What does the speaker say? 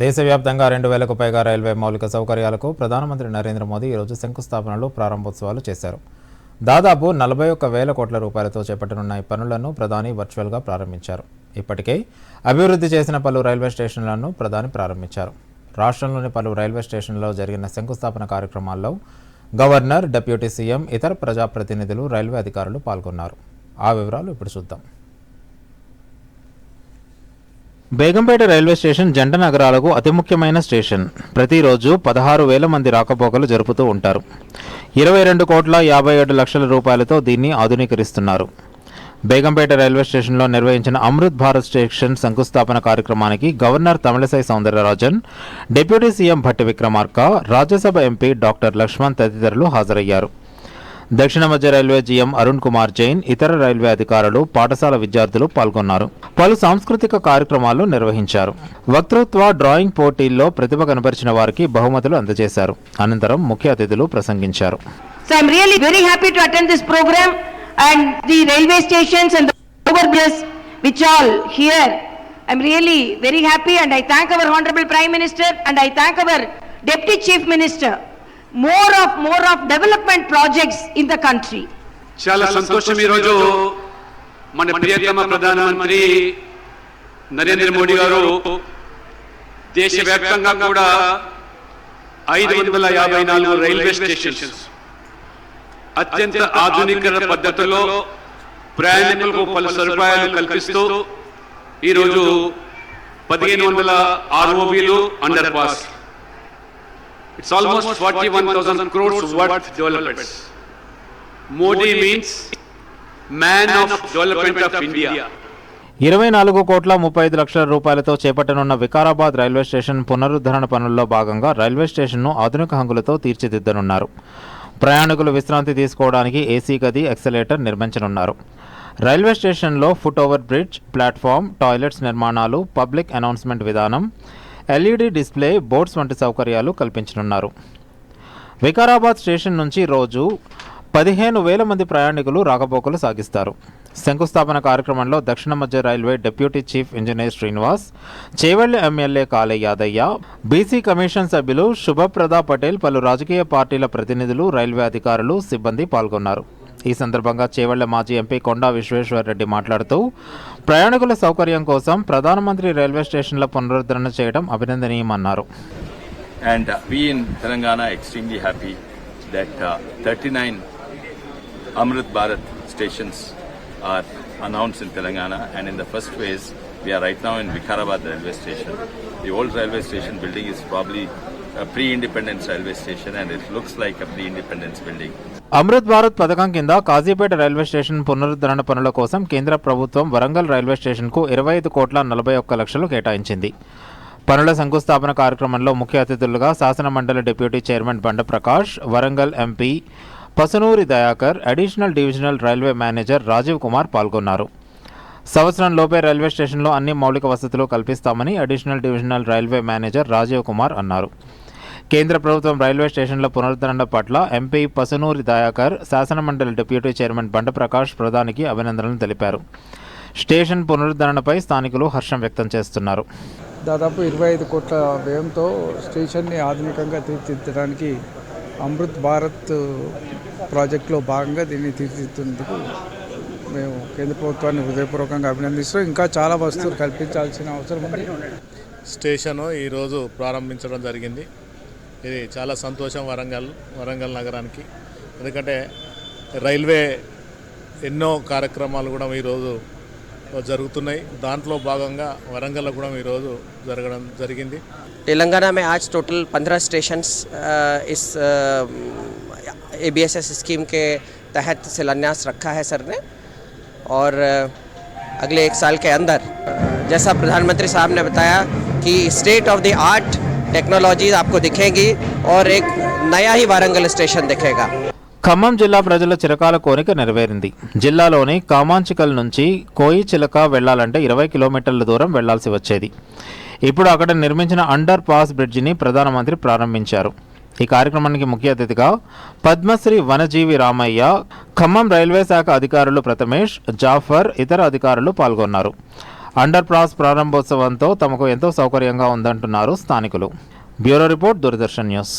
దేశవ్యాప్తంగా రెండు వేలకు పైగా రైల్వే మౌలిక సౌకర్యాలకు ప్రధానమంత్రి నరేంద్ర మోదీ ఈరోజు శంకుస్థాపనలు ప్రారంభోత్సవాలు చేశారు. దాదాపు నలభై ఒక్క వేల కోట్ల రూపాయలతో చేపట్టనున్న ఈ పనులను ప్రధాని వర్చువల్గా ప్రారంభించారు. ఇప్పటికే అభివృద్ధి చేసిన పలు రైల్వే స్టేషన్లను ప్రధాని ప్రారంభించారు. రాష్ట్రంలోని పలు రైల్వే స్టేషన్లలో జరిగిన శంకుస్థాపన కార్యక్రమాల్లో గవర్నర్ డిప్యూటీ సీఎం ఇతర ప్రజాప్రతినిధులు రైల్వే అధికారులు పాల్గొన్నారు. ఆ వివరాలు ఇప్పుడు చూద్దాం. బేగంపేట రైల్వే స్టేషన్ జంట నగరాలకు అతి ముఖ్యమైన స్టేషన్. ప్రతిరోజు పదహారు వేల మంది రాకపోకలు జరుపుతూ ఉంటారు. ఇరవై రెండు కోట్ల యాభై ఏడు లక్షల రూపాయలతో దీన్ని ఆధునీకరిస్తున్నారు. బేగంపేట రైల్వే స్టేషన్లో నిర్వహించిన అమృత్ భారత్ స్టేషన్ శంకుస్థాపన కార్యక్రమానికి governor Tamilisai Soundararajan deputy CM Bhatti Vikramarka Rajya Sabha MP doctor Laxman తదితరులు హాజరయ్యారు. దక్షిణ మధ్య రైల్వే జీఎం అరుణ్ కుమార్ జైన్ ఇతర రైల్వే అధికారులు పాఠశాల విద్యార్థులు పాల్గొన్నారు. పలు సాంస్కృతిక కార్యక్రమాలు నిర్వహించారు. వక్తృత్వ డ్రాయింగ్ పోటీల్లో ప్రతిభ కనపరిచిన వారికి బహుమతులు అందజేశారు. అనంతరం ముఖ్య అతిథులు ప్రసంగించారు. I'm really very happy and I thank our Honorable Prime Minister and I thank our Deputy Chief Minister. More of, more of development projects in the country. చాలా సంతోషం ఈరోజు మన ప్రియతమ ప్రధానమంత్రి నరేంద్ర మోడీ గారు దేశవ్యాప్తంగా కూడా ఐదు వందల యాభై నాలుగు రైల్వే స్టేషన్స్ అత్యంత ఆధునిక పద్ధతిలో ప్రయాణికులకు పలు సదుపాయాలు కల్పిస్తూ ఈరోజు పదిహేను వందల ఆర్ఓబీలు under pass It's almost 41,000 crores worth developments. Modi means man of development of India. ఇరవై నాలుగు కోట్ల ముప్పై ఐదు లక్షల రూపాయలతో చేపట్టనున్న వికారాబాద్ రైల్వే స్టేషన్ పునరుద్ధరణ పనుల్లో భాగంగా రైల్వే స్టేషన్ను ఆధునిక హంగులతో తీర్చిదిద్దనున్నారు ప్రయాణికులు విశ్రాంతి తీసుకోవడానికి ఏసీ గది ఎక్సలేటర్ నిర్మించనున్నారు రైల్వే స్టేషన్లో foot over bridge platform toilets నిర్మాణాలు పబ్లిక్ అనౌన్స్మెంట్ విధానం L E D display boards వంటి సౌకర్యాలు కల్పించనున్నారు. వికారాబాద్ స్టేషన్ నుంచి రోజు పదిహేను వేల మంది ప్రయాణికులు రాకపోకలు సాగిస్తారు. శంకుస్థాపన కార్యక్రమంలో దక్షిణ మధ్య railway deputy chief engineer Srinivas Chevella MLA Kale Yadaiah BC commission సభ్యులు శుభప్రద పటేల్ పలు రాజకీయ పార్టీల ప్రతినిధులు రైల్వే అధికారులు సిబ్బంది పాల్గొన్నారు. ఈ సందర్భంగా చేవెళ్ళ మాజీ ఎంపీ కొండా విశ్వేశ్వరరెడ్డి మాట్లాడుతూ ప్రయాణికుల సౌకర్యం కోసం ప్రధానమంత్రి రైల్వే స్టేషన్ల పునరుద్ధరణ చేయడం అభినందనీయమన్నారు. And we in Telangana extremely happy that thirty nine Amrit Bharat stations are announce Telangana and in the first phase we are right now in Vikarabad railway station. The old railway station building is probably a pre-independence railway station and it looks like a pre-independence building. Amrit Bharat పథకం కింద Kazipet railway station పునరుద్ధరణ పనుల కోసం కేంద్ర ప్రభుత్వం Warangal railway స్టేషన్కు ఇరవై ఐదు కోట్ల నలభై ఒక్క లక్షలు కేటాయించింది పనుల శంకుస్థాపన కార్యక్రమంలో ముఖ్య అతిథులుగా శాసనమండలి deputy chairman Banda Prakash Warangal MP Pasunuri Dayakar additional divisional railway manager Rajeev Kumar పాల్గొన్నారు సంవత్సరంలోపే రైల్వే స్టేషన్లో అన్ని మౌలిక వసతులు కల్పిస్తామని additional divisional railway manager Rajeev Kumar అన్నారు. కేంద్ర ప్రభుత్వం రైల్వే స్టేషన్ల పునరుద్ధరణ పట్ల ఎంపీ పసునూరి దయాకర్ శాసనమండలి డిప్యూటీ చైర్మన్ బండ ప్రకాష్ ప్రధానికి అభినందనలు తెలిపారు. స్టేషన్ పునరుద్ధరణపై స్థానికులు హర్షం వ్యక్తం చేస్తున్నారు. దాదాపు ఇరవై ఐదు కోట్ల వ్యయంతో స్టేషన్ని ఆధునికంగా తీర్చిదిద్దడానికి అమృత్ భారత్ ప్రాజెక్టులో భాగంగా దీన్ని తీర్చిదిద్దేందుకు మేము కేంద్ర ప్రభుత్వాన్ని హృదయపూర్వకంగా అభినందిస్తూ ఇంకా చాలా వస్తువులు కల్పించాల్సిన అవసరం ఉంది స్టేషను ఈరోజు ప్రారంభించడం జరిగింది ఇది చాలా సంతోషం వరంగల్ వరంగల్ నగరానికి ఎందుకంటే రైల్వే ఎన్నో కార్యక్రమాలు కూడా ఈరోజు జరుగుతున్నాయి దాంట్లో భాగంగా వరంగల్లో కూడా ఈరోజు జరగడం జరిగింది तेलंगाना में आज टोटल पंद्रह स्टेशंस अ, इस A B S S scheme के तहत शिलान्यास रखा है सर ने और अ, अगले एक साल के अंदर अ, जैसा प्रधानमंत्री साहब ने बताया कि state of the art technologies आपको दिखेंगी और एक नया ही वारंगल स्टेशन दिखेगा ఖమ్మం జిల్లా ప్రజల చిరకాల కోరిక నెరవేరింది జిల్లాలోని కామాంచికల్ నుంచి కోయి చిలక వెళ్లాలంటే ఇరవై కిలోమీటర్ల దూరం వెళ్లాల్సి వచ్చేది ఇప్పుడు అక్కడ నిర్మించిన అండర్ పాస్ బ్రిడ్జిని ప్రధానమంత్రి ప్రారంభించారు ఈ కార్యక్రమానికి ముఖ్య అతిథిగా పద్మశ్రీ వనజీవి రామయ్య ఖమ్మం రైల్వే శాఖ అధికారులు ప్రథమేష్ జాఫర్ ఇతర అధికారులు పాల్గొన్నారు. అండర్ పాస్ ప్రారంభోత్సవంతో తమకు ఎంతో సౌకర్యంగా ఉందంటున్నారు స్థానికులు. Bureau report Doordarshan news.